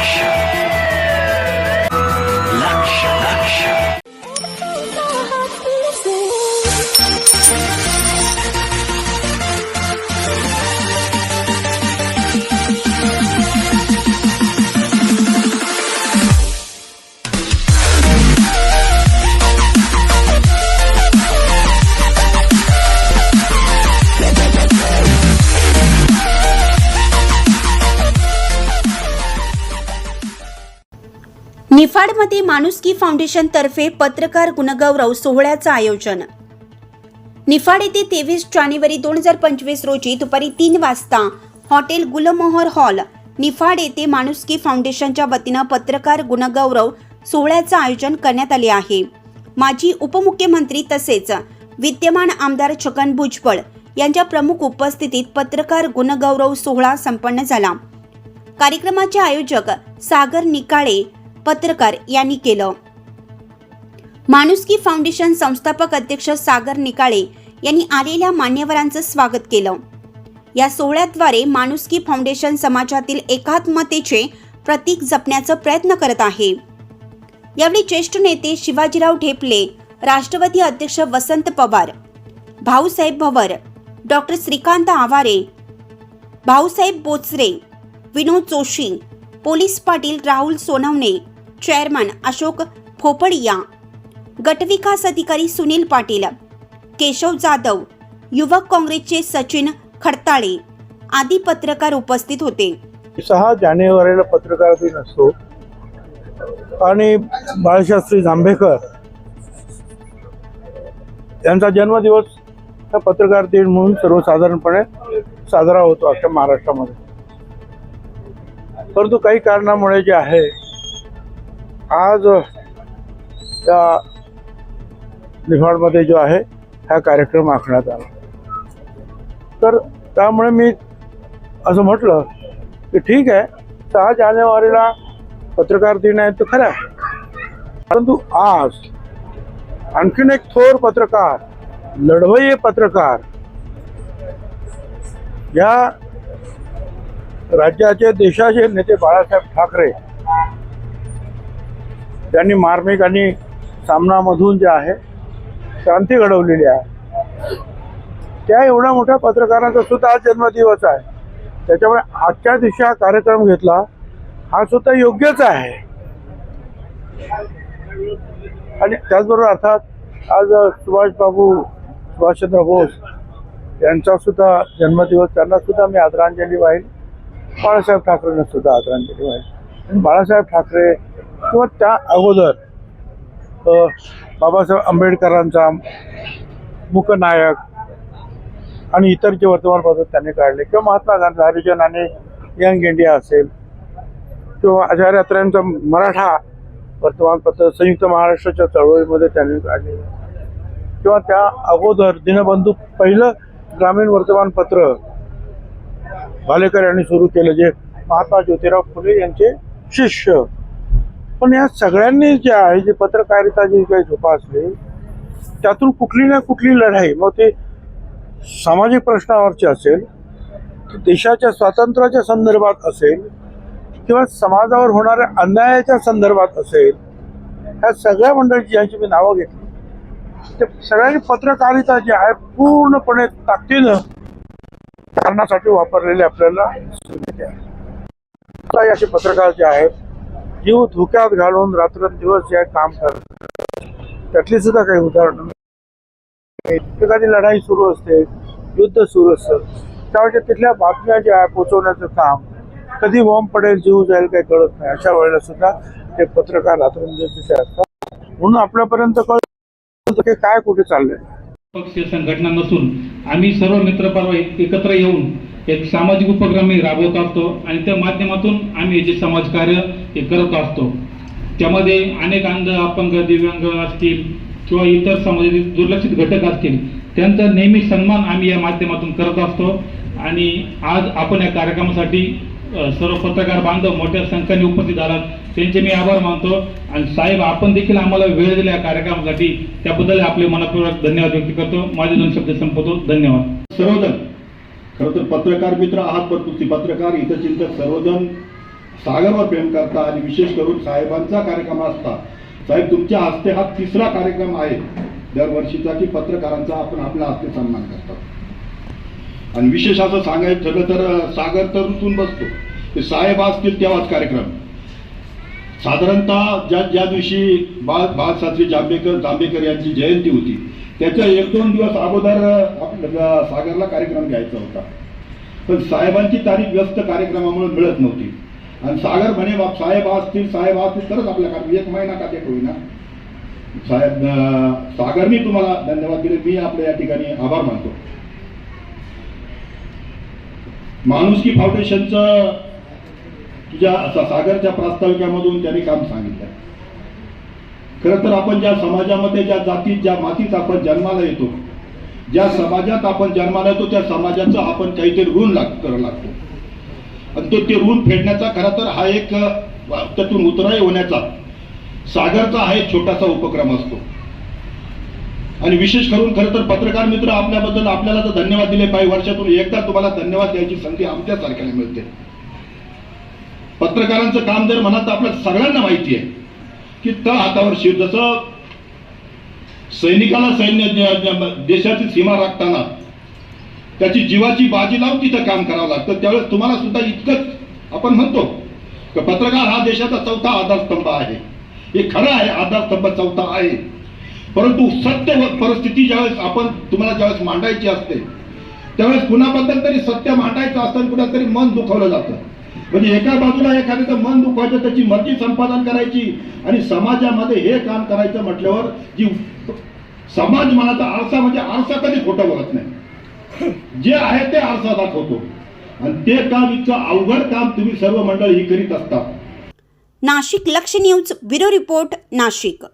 लक्ष निफाडमध्ये माणुसकी फाउंडेशन तर्फे पत्रकार गुणगौरव सोहळ्याचं आयोजन. निफाड येथे तेवीस जानेवारी दोन हजार पंचवीस रोजी दुपारी तीन वाजता हॉटेल गुलमोहर हॉल निफाड येथे माणुसकी फाउंडेशनच्या वतीनं पत्रकार गुणगौरव सोहळ्याचं आयोजन करण्यात आले आहे. माजी उपमुख्यमंत्री तसेच विद्यमान आमदार छगन भुजबळ यांच्या प्रमुख उपस्थितीत पत्रकार गुणगौरव सोहळा संपन्न झाला. कार्यक्रमाचे आयोजक सागर निकाळे पत्रकार यांनी केलं. माणुसकी फाउंडेशन संस्थापक अध्यक्ष सागर निकाळे यांनी आलेल्या मान्यवरांचं स्वागत केलं. या सोहळ्याद्वारे माणुसकी फाउंडेशन समाजातील एकात्मतेचे प्रतीक जपण्याचा प्रयत्न करत आहे. यावेळी ज्येष्ठ नेते शिवाजीराव ढेपले राष्ट्रवादी अध्यक्ष Vasant Pawar Bhausaheb Bhawar doctor Shrikant Aware Bhausaheb Bochare Vinod Joshi police Patil Rahul Sonawane chairman Ashok Phopadia गटविकास अधिकारी सुनील पाटील केशव जाधव युवक काँग्रेसचे सचिन खडताळे आदी पत्रकार उपस्थित होते. सहा जानेवारीला पत्रकार दिन असतो. आणि बाळशास्त्री जांभेकर यांचा जन्मदिवस पत्रकार दिन म्हणून सर्वसाधारणपणे साजरा होतो अख्ख्या महाराष्ट्रामध्ये. परंतु काही कारणामुळे जे आहे आज त्या निफाडमध्ये जो आहे हा कार्यक्रम आखण्यात आला. तर त्यामुळे मी असं म्हटलं की ठीक आहे सहा जानेवारीला पत्रकार दिन आहे तर खरं आहे. परंतु आज आणखीन एक थोर पत्रकार लढवय्ये पत्रकार या राज्याचे देशाचे नेते बाळासाहेब ठाकरे त्यांनी मार्मिक आणि सामनामधून जे आहे क्रांती घडवलेली आहे. त्या एवढ्या मोठ्या पत्रकारांचा सुद्धा आज जन्मदिवस आहे. त्याच्यामुळे आजच्या दिवशी हा कार्यक्रम घेतला हा सुद्धा योग्यच आहे. आणि त्याचबरोबर अर्थात आज सुभाषबाबू सुभाषचंद्र बोस यांचा सुद्धा जन्मदिवस त्यांना सुद्धा मी आदरांजली वाहील. बाळासाहेब ठाकरेंना सुद्धा आदरांजली वाहील. बाळासाहेब ठाकरे किंवा त्या अगोदर बाबासाहेब आंबेडकरांचा मुकनायक आणि इतर जे वर्तमानपत्र त्यांनी काढले. किंवा महात्मा गांधी हरिजन आणि यंग इंडिया असेल किंवा आचार्य अत्र्यांचं मराठा वर्तमानपत्र संयुक्त महाराष्ट्राच्या चळवळीमध्ये त्यांनी काढले. किंवा त्या अगोदर दिनबंधू पहिलं ग्रामीण वर्तमानपत्र भालेकर यांनी सुरू केलं जे महात्मा ज्योतिराव फुले यांचे शिष्य पण या सगळ्यांनी जे आहे जे पत्रकारिता जी काही जोपासली त्यातून कुठली ना कुठली लढाई मग ते सामाजिक प्रश्नावरची असेल देशाच्या स्वातंत्र्याच्या संदर्भात असेल किंवा समाजावर होणाऱ्या अन्यायाच्या संदर्भात असेल ह्या सगळ्या मंडळीची ज्यांची मी नावं घेतली ते सगळ्यांनी पत्रकारिता जी आहे पूर्णपणे ताकदीनं कारणासाठी वापरलेले आपल्याला सुविधा आहे. काही असे पत्रकार जे आहेत जीव धोक्यात घालून रात्रंदिवस जे काम करतात त्यातली सुद्धा काही उदाहरणं एखादी लढाई सुरू असते युद्ध सुरू असतं. त्यावेळेस तिथल्या बातम्या ज्या आहे पोचवण्याचं काम कधी बॉम्ब पडेल जीव जाईल काही कळत नाही. अशा वेळेला सुद्धा ते पत्रकार रात्रंदिवस तिथे असतात. म्हणून आपल्यापर्यंत कळत की काय कुठे चाललंय. पक्षीय संघटना नसून आम्ही सर्व मित्रपर्व एकत्र येऊन एक सामाजिक उपक्रम राबवत असतो आणि त्या माध्यमातून आम्ही जे समाजकार्य हे करत असतो. त्यामध्ये अनेक अंध अपंग दिव्यांग असतील किंवा इतर समाजातील दुर्लक्षित घटक असतील त्यांचा नेहमी सन्मान आम्ही या माध्यमातून करत असतो. आणि आज आपण या कार्यक्रमासाठी सर्व पत्रकार बांधव मोठ्या संख्येने उपस्थित झालात त्यांचे मी आभार मानतो. आणि साहेब आपण देखील आम्हाला वेळ दिला या कार्यक्रमासाठी. त्याबद्दल आपले मनपूर्वक धन्यवाद व्यक्त करतो. माझे दोन शब्द संपवतो. धन्यवाद. सर्वजण खरं तर पत्रकार मित्र आहात पण पत्रकार हितचिंतक सर्वजण सागरवर प्रेम करता आणि विशेष करून साहेबांचा कार्यक्रम असता. साहेब तुमच्या हस्ते हा तिसरा कार्यक्रम आहे. दरवर्षीचा की पत्रकारांचा आपण आपल्या हस्ते सन्मान करतात आणि विशेष असं सांगायचं ठरलं तर सागर तर रुतून बसतो. ते साहेब असतील तेव्हाच कार्यक्रम. साधारणतः ज्या ज्या दिवशी बाळ बाळशास्त्री जांभेकर जांभेकर यांची जयंती होती त्याच्या एक दोन दिवस अगोदर सागरला कार्यक्रम घ्यायचा होता. पण साहेबांची तारीख व्यस्त कार्यक्रमामुळे मिळत नव्हती. आणि सागर म्हणे बाप साहेब असतील साहेब असतील तरच आपल्या कारण एक महिना का ते होईना. साहेब सागरनी तुम्हाला धन्यवाद दिले. मी आपल्या या ठिकाणी आभार मानतो. माणुसकी फाउंडेशनचं तुझ्या सागरच्या प्रास्ताविकामधून त्यांनी काम सांगितलं. खरं तर आपण ज्या समाजामध्ये ज्या जातीत ज्या मातीत आपण जन्माला येतो ज्या समाजात आपण जन्माला येतो त्या समाजाचं आपण काहीतरी ऋण लाग करावं लागतो. आणि तो ते ऋण फेडण्याचा खरा तर हा एक त्यातून उतराई होण्याचा. सागरचा हा एक छोटासा उपक्रम असतो. आणि विशेष करून खरं तर पत्रकार मित्र आपल्याबद्दल आपल्याला तर धन्यवाद दिले. पाहिजे वर्षातून एकदा तुम्हाला धन्यवाद द्यायची संधी आमच्यासारख्याला मिळते. पत्रकारांचं काम जर म्हणा तर आपल्या सगळ्यांना माहिती आहे की तळ हातावर शिव जसं सैनिकाला सैन्य देशाची सीमा राखताना त्याची जीवाची बाजी लावून तिथं काम करावं लागतं. त्यावेळेस तुम्हाला सुद्धा इतकंच आपण म्हणतो की पत्रकार हा देशाचा चौथा आधारस्तंभ आहे. हे खरं आहे आधारस्तंभ चौथा आहे. परंतु सत्य परिस्थिती ज्यावेळेस आपण तुम्हाला ज्यावेळेस मांडायची असते त्यावेळेस कुणाबद्दल तरी सत्य मांडायचं असतं आणि कुणातरी मन दुखवलं जातं. म्हणजे एका बाजूला एखाद्याचं मन दुखवायचं त्याची मर्जी संपादन करायची आणि समाजामध्ये हे काम करायचं म्हटल्यावर जी समाज मनाचा आरसा म्हणजे आरसा कधी खोटं बघत नाही. जे आहे ते आरसा दाखवतो आणि ते काम इतकं अवघड काम तुम्ही सर्व मंडळ ही करीत असता. नाशिक लक्ष न्यूज ब्युरो रिपोर्ट नाशिक.